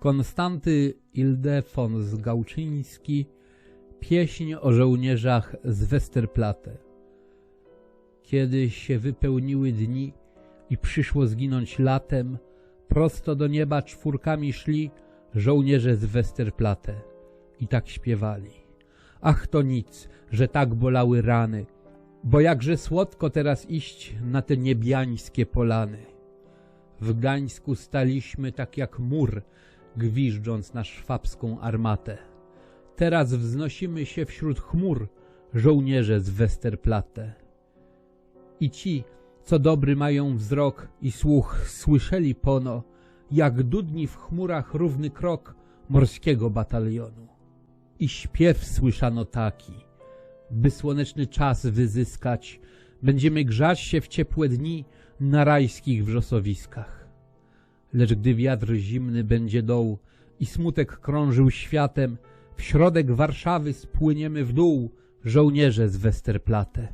Konstanty Ildefons Gałczyński Pieśń o żołnierzach z Westerplatte Kiedy się wypełniły dni i przyszło zginąć latem, prosto do nieba czwórkami szli żołnierze z Westerplatte i tak śpiewali. Ach to nic, że tak bolały rany, bo jakże słodko teraz iść na te niebiańskie polany. W Gdańsku staliśmy tak jak mur, gwiżdżąc na szwabską armatę. Teraz wznosimy się wśród chmur, żołnierze z Westerplatte. I ci, co dobry mają wzrok i słuch, słyszeli pono, jak dudni w chmurach równy krok morskiego batalionu. I śpiew słyszano taki, by słoneczny czas wyzyskać, będziemy grzać się w ciepłe dni na rajskich wrzosowiskach. Lecz gdy wiatr zimny będzie doł i smutek krążył światem, w środek Warszawy spłyniemy w dół, żołnierze z Westerplatte.